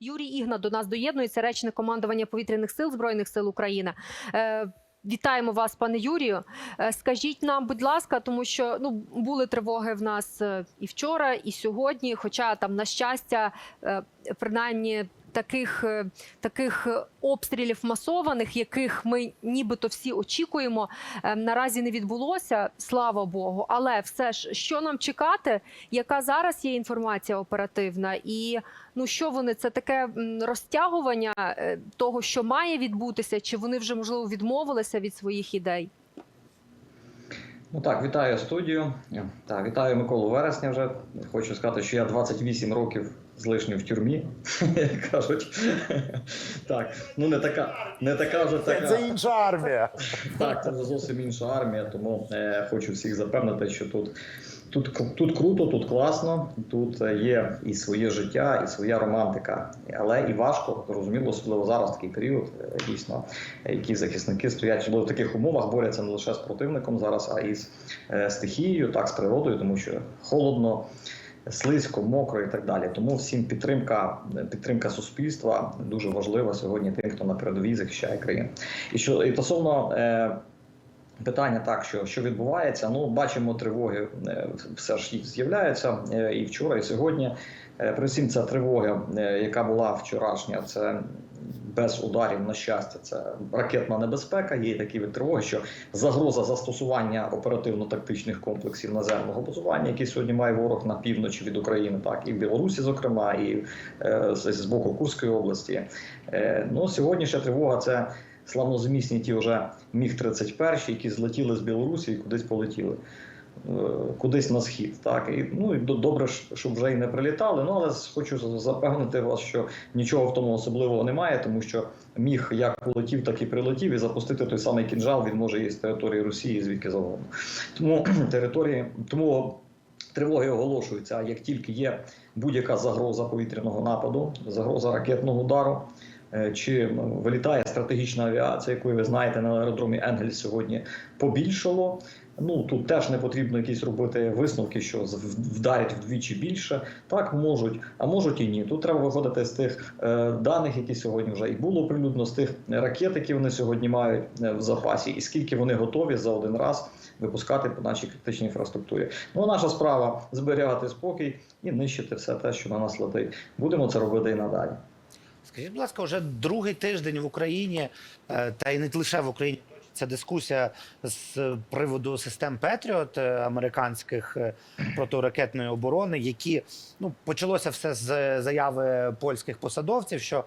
Юрій Ігна до нас доєднується, речник командування повітряних сил збройних сил України. Е, Вітаємо вас, пане Юрію. Е, Скажіть нам, будь ласка, тому що ну були тривоги в нас е, і вчора, і сьогодні. Хоча там, на щастя, е, принаймні таких, е, таких е, обстрілів масованих, яких ми нібито всі очікуємо, е, наразі не відбулося. Слава Богу. Але все ж, що нам чекати? Яка зараз є інформація оперативна? І ну що вони це таке розтягування того, що має відбутися, чи вони вже можливо відмовилися від своїх ідей? Ну так, вітаю студію. Так, вітаю Миколу Вересня. Вже хочу сказати, що я 28 років з лишнім в тюрмі, як кажуть. Так, ну не така, не така вже така. це інша армія. Так, це вже зовсім інша армія, тому е, хочу всіх запевнити, що тут, тут, тут круто, тут класно, тут е, є і своє життя, і своя романтика, але і важко, зрозуміло, особливо зараз такий період, е, дійсно, які захисники стоять особливо в таких умовах, борються не лише з противником зараз, а і з е, стихією, так, з природою, тому що холодно. Слизько, мокро і так далі. Тому всім підтримка, підтримка суспільства дуже важлива сьогодні тим, хто на передовій захищає країну. І що і стосовно е, питання, так що, що відбувається, ну бачимо тривоги, е, все ж їх з'являються е, і вчора, і сьогодні. Е, всім ця тривога, яка була вчорашня, це без ударів, на щастя, це ракетна небезпека. Є такі від тривоги, що загроза застосування оперативно-тактичних комплексів наземного базування, які сьогодні має ворог на півночі від України, так і в Білорусі, зокрема, і е, з, боку Курської області. Е, ну сьогоднішня тривога це славнозамісні ті вже міг 31 які злетіли з Білорусі і кудись полетіли. Е, Кудись на схід, так і ну і добре, щоб вже і не прилітали. Ну але хочу запевнити вас, що нічого в тому особливого немає, тому що міг як полетів, так і прилетів, і запустити той самий кінжал він може і з території Росії, звідки завгодно. Тому території, тому тривоги оголошуються. А як тільки є будь-яка загроза повітряного нападу, загроза ракетного удару. е, Чи вилітає стратегічна авіація, яку ви знаєте на аеродромі Енгель сьогодні побільшало. Ну тут теж не потрібно якісь робити висновки, що вдарять вдвічі більше. Так можуть, а можуть і ні. Тут треба виходити з тих е, даних, які сьогодні вже і було оприлюднено, з тих ракет, які вони сьогодні мають е, в запасі, і скільки вони готові за один раз випускати по нашій критичній інфраструктурі. Ну а наша справа зберігати спокій і нищити все те, що на нас летить. Будемо це робити і надалі. Скажіть, будь ласка, вже другий тиждень в Україні, е, та й не лише в Україні. Ця дискусія з приводу систем Петріот е, американських е, протиракетної оборони, які ну почалося все з заяви польських посадовців, що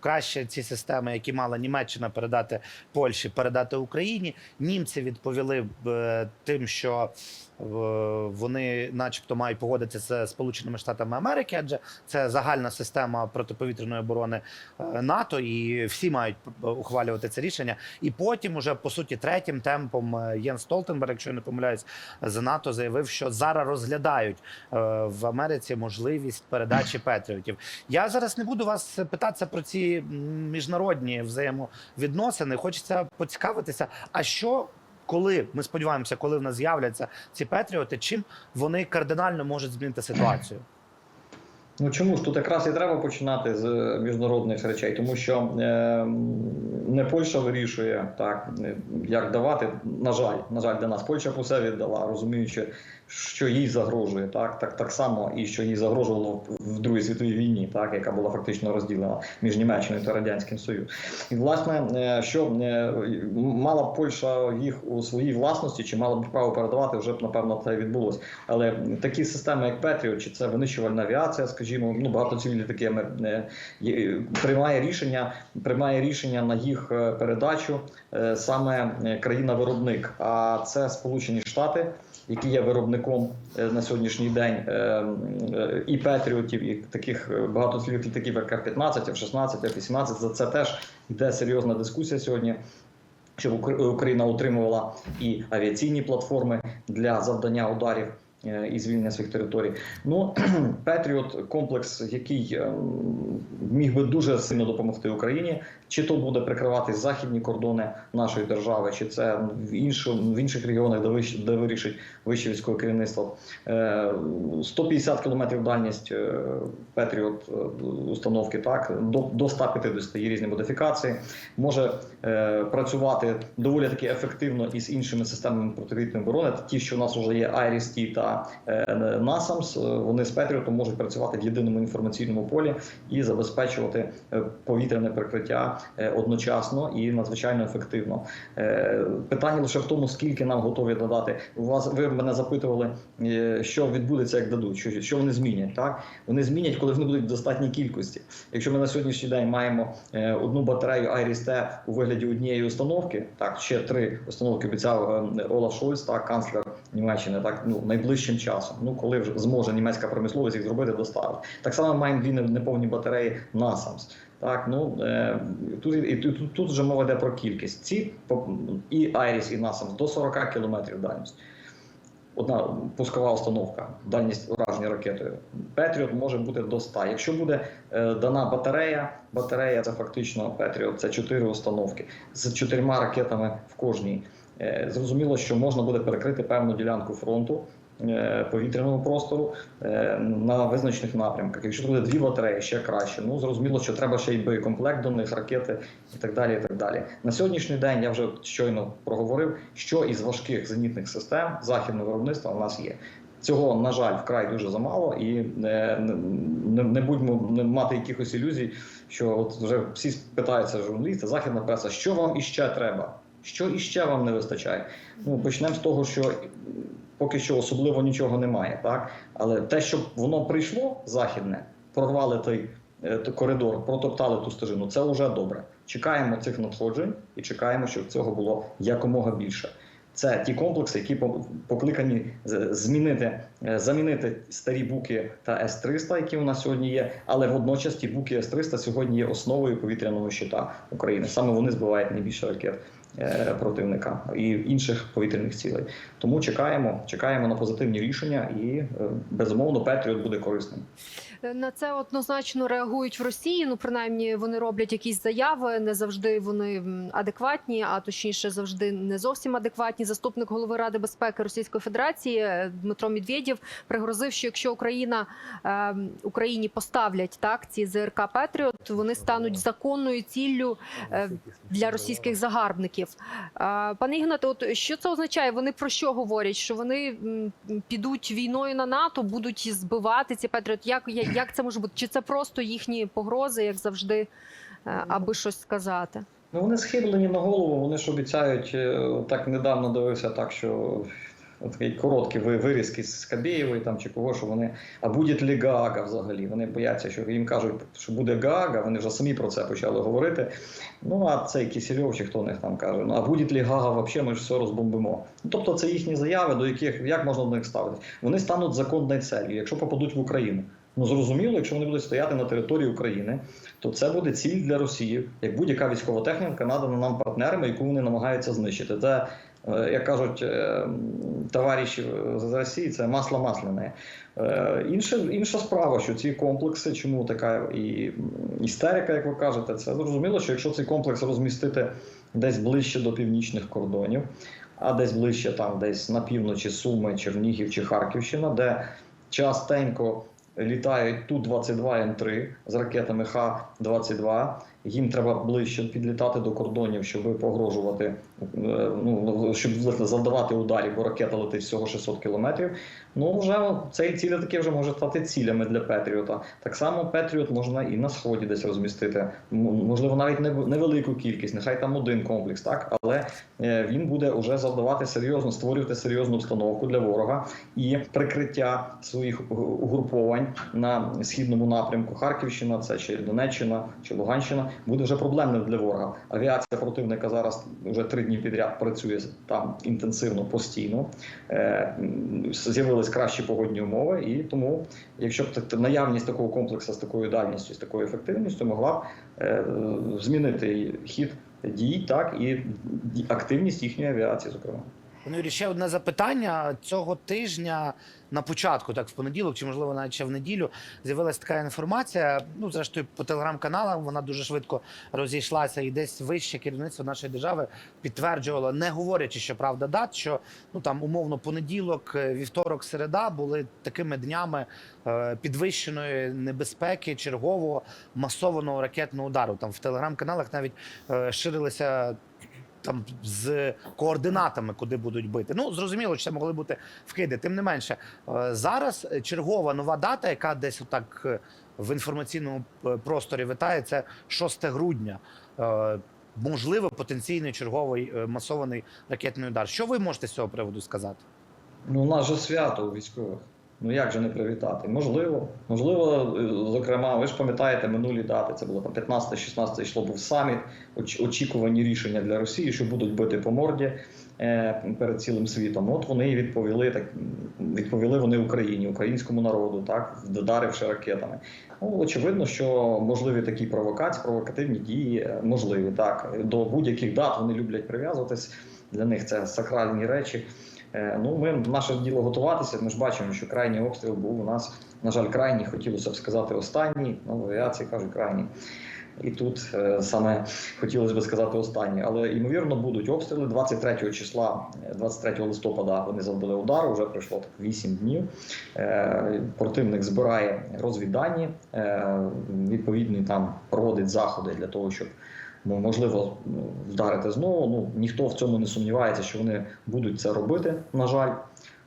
краще ці системи, які мала Німеччина передати Польщі, передати Україні. Німці відповіли тим, що вони, начебто, мають погодитися з Сполученими Штатами Америки, адже це загальна система протиповітряної оборони е, НАТО, і всі мають ухвалювати це рішення. І потім, уже по суті, третім темпом е, Єн Столтенберг, якщо я не помиляюсь, з НАТО заявив, що зараз розглядають е, в Америці можливість передачі Петріотів. Я зараз не буду вас питатися про ці міжнародні взаємовідносини. Хочеться поцікавитися, а що. Коли ми сподіваємося, коли в нас з'являться ці Петріоти, чим вони кардинально можуть змінити ситуацію? Ну чому ж тут якраз і треба починати з е, міжнародних речей, тому що е, не Польща вирішує так, е, як давати. На жаль, на жаль, для нас Польща по все віддала, розуміючи, що їй загрожує, так, так, так само і що їй загрожувало в- Другій світовій війні, так, яка була фактично розділена між Німеччиною та Радянським Союзом. І власне, е, що е, мала б Польща їх у своїй власності, чи мала б право передавати, вже б напевно це відбулося. Але такі системи, як Петріот, чи це винищувальна авіація, скажімо, ну багатоцільні літаки е, приймає рішення, приймає рішення на їх передачу саме країна-виробник. А це Сполучені Штати, які є виробником е, на сьогоднішній день е, е, і Петріотів, і таких багатоцільних літаків, як Р-15, F-16, F-18. За це теж йде серйозна дискусія сьогодні щоб Укра- Україна отримувала і авіаційні платформи для завдання ударів і звільнення своїх територій. Ну Петріот комплекс, який е, міг би дуже сильно допомогти Україні, чи то буде прикривати західні кордони нашої держави, чи це в іншу в інших регіонах, де вищ, де вирішить вище військове керівництво. Е, 150 кілометрів дальність е, Петріот е, установки, так до, до 150 є різні модифікації. Може е, працювати доволі таки ефективно із іншими системами противітної оборони. Ті, що у нас вже є IRIS-T та е, NASAMS, е, вони з Петріотом можуть працювати в єдиному інформаційному полі і забезпечувати е, повітряне прикриття одночасно і надзвичайно ефективно. Питання лише в тому, скільки нам готові додати. У вас ви мене запитували, що відбудеться, як дадуть, що, що вони змінять. Так вони змінять, коли вони будуть в достатній кількості. Якщо ми на сьогоднішній день маємо одну батарею IRIS-T у вигляді однієї установки, так ще три установки обіцяв Олаф Шольц, так канцлер Німеччини, так ну найближчим часом. Ну коли вже зможе німецька промисловість їх зробити, доставити. Так само маємо дві неповні батареї NASAMS. Так, ну е, тут і тут, тут вже мова йде про кількість. Ці і Айріс, і NASAMS до 40 кілометрів дальність. Одна пускова установка, дальність ураження ракетою. Петріот може бути до 100. Якщо буде е, дана батарея, батарея це фактично Петріот, це 4 установки з чотирма ракетами в кожній. Е, зрозуміло, що можна буде перекрити певну ділянку фронту е, повітряного простору е, на визначених напрямках. Якщо буде дві батареї, ще краще. Ну зрозуміло, що треба ще й боєкомплект до них, ракети і так далі. І так далі. На сьогоднішній день я вже щойно проговорив, що із важких зенітних систем західного виробництва у нас є. Цього на жаль вкрай дуже замало, і е, не, не будьмо не мати якихось ілюзій, що от вже всі питаються журналісти, західна преса, що вам іще треба? Що іще вам не вистачає? Ну почнемо з того, що поки що особливо нічого немає, так але те, щоб воно прийшло західне, прорвали той, е, коридор, протоптали ту стежину, це вже добре. Чекаємо цих надходжень і чекаємо, щоб цього було якомога більше. Це ті комплекси, які покликані змінити, е, замінити старі буки та С-300, які у нас сьогодні є, але водночас ті буки С-300 сьогодні є основою повітряного щита України. Саме вони збивають найбільше ракет противника і інших повітряних цілей. Тому чекаємо, чекаємо на позитивні рішення, і е, безумовно Петріот буде корисним. Е, На це однозначно реагують в Росії. Ну, принаймні, вони роблять якісь заяви. Не завжди вони адекватні, а точніше, завжди не зовсім адекватні. Заступник голови Ради безпеки Російської Федерації е, Дмитро Медведєв пригрозив, що якщо Україна е, Україні поставлять так ці ЗРК Петріот, вони стануть законною ціллю е, для російських загарбників. Е, Пане Ігнате, от що це означає? Вони про що говорять? Що вони підуть війною на НАТО, будуть збивати ці Петріот? Як, як це може бути? Чи це просто їхні погрози, як завжди, е, аби щось сказати? Ну вони схиблені на голову. Вони ж обіцяють е, так недавно дивився, так що такий короткий ви- вирізки з Кабєєвої там чи кого, що вони а буде лі Гаага взагалі. Вони бояться, що їм кажуть, що буде Гаага. Вони вже самі про це почали говорити. Ну а цей Кісельов чи хто них там каже, ну а буде лі Гага взагалі, ми ж все розбомбимо. Ну тобто це їхні заяви, до яких як можна до них ставити. Вони стануть законною целью, якщо попадуть в Україну. Ну зрозуміло, якщо вони будуть стояти на території України, то це буде ціль для Росії, як будь-яка військова техніка надана нам партнерами, яку вони намагаються знищити. Це як кажуть е, товариші з Росії, це масло масляне. Е, Інша, інша справа, що ці комплекси, чому така і істерика, як ви кажете, це зрозуміло, що якщо цей комплекс розмістити десь ближче до північних кордонів, а десь ближче там, десь на півночі Суми, Чернігів чи Харківщина, де частенько літають Ту-22М3 з ракетами Х-22. Їм треба ближче підлітати до кордонів, щоб погрожувати, е, ну щоб завдавати ударів, бо ракета летить всього 600 кілометрів. Ну вже цей ціль таки вже може стати цілями для Петріота. Так само Петріот можна і на сході десь розмістити. Можливо, навіть невелику кількість, нехай там один комплекс, так але е, він буде вже завдавати серйозно, створювати серйозну установку для ворога і прикриття своїх угруповань на східному напрямку. Харківщина, це чи Донеччина, чи Луганщина буде вже проблемним для ворога. Авіація противника зараз вже три дні підряд працює там інтенсивно, постійно. Е, З'явились кращі погодні умови, і тому, якщо б наявність такого комплексу з такою дальністю, з такою ефективністю, могла б е, змінити хід дій, так і активність їхньої авіації, зокрема. Пане Юрій, ще одне запитання цього тижня на початку, так в понеділок, чи можливо навіть ще в неділю, з'явилася така інформація. Ну, зрештою, по телеграм-каналам вона дуже швидко розійшлася, і десь вище керівництво нашої держави підтверджувало, не говорячи, що правда дат, що ну там умовно понеділок, е, вівторок, середа були такими днями е, підвищеної небезпеки чергового масованого ракетного удару. Там в телеграм-каналах навіть е, ширилися там з координатами, куди будуть бити. Ну зрозуміло, що це могли бути вкиди. Тим не менше, е, зараз чергова нова дата, яка десь отак е, в інформаційному е, просторі витає, це 6 грудня. Можливо, потенційний черговий масований ракетний удар. Що ви можете з цього приводу сказати? Ну, у нас же свято у військових. Ну як же не привітати? Можливо, можливо, е, зокрема, ви ж пам'ятаєте минулі дати. Це було там 15-16 число був саміт, оч- очікувані рішення для Росії, що будуть бити по морді е, перед цілим світом. От вони і відповіли так. Відповіли вони Україні, українському народу, так вдаривши ракетами. Ну очевидно, що можливі такі провокації, провокативні дії е, можливі. Так до будь-яких дат вони люблять прив'язуватись. Для них це сакральні речі. Е, Ну, ми наше діло готуватися. Ми ж бачимо, що крайній обстріл був у нас. На жаль, крайній хотілося б сказати останній. Ну, в авіації кажуть крайній. І тут е, саме хотілося б сказати останній. Але ймовірно будуть обстріли 23 числа, е, 23 листопада. Вони завдали удару. Вже пройшло так 8 днів. Е, Противник збирає розвіддані, е, відповідні там проводить заходи для того, щоб можливо ну, вдарити знову. Ну ніхто в цьому не сумнівається, що вони будуть це робити. На жаль,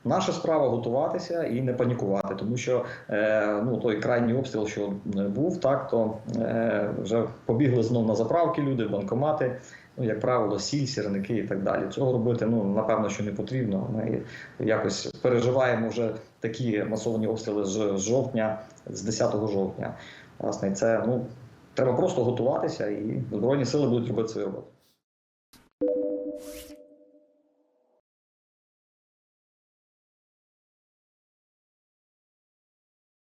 наша справа готуватися і не панікувати, тому що е, ну той крайній обстріл, що е, був, так то е, вже побігли знов на заправки люди, банкомати. Ну, як правило, сіль, сірники і так далі. Цього робити ну напевно, що не потрібно. Ми якось переживаємо вже такі масовані обстріли з жовтня, з 10 жовтня. Власне, це ну треба просто готуватися, і збройні сили будуть робити свою роботу.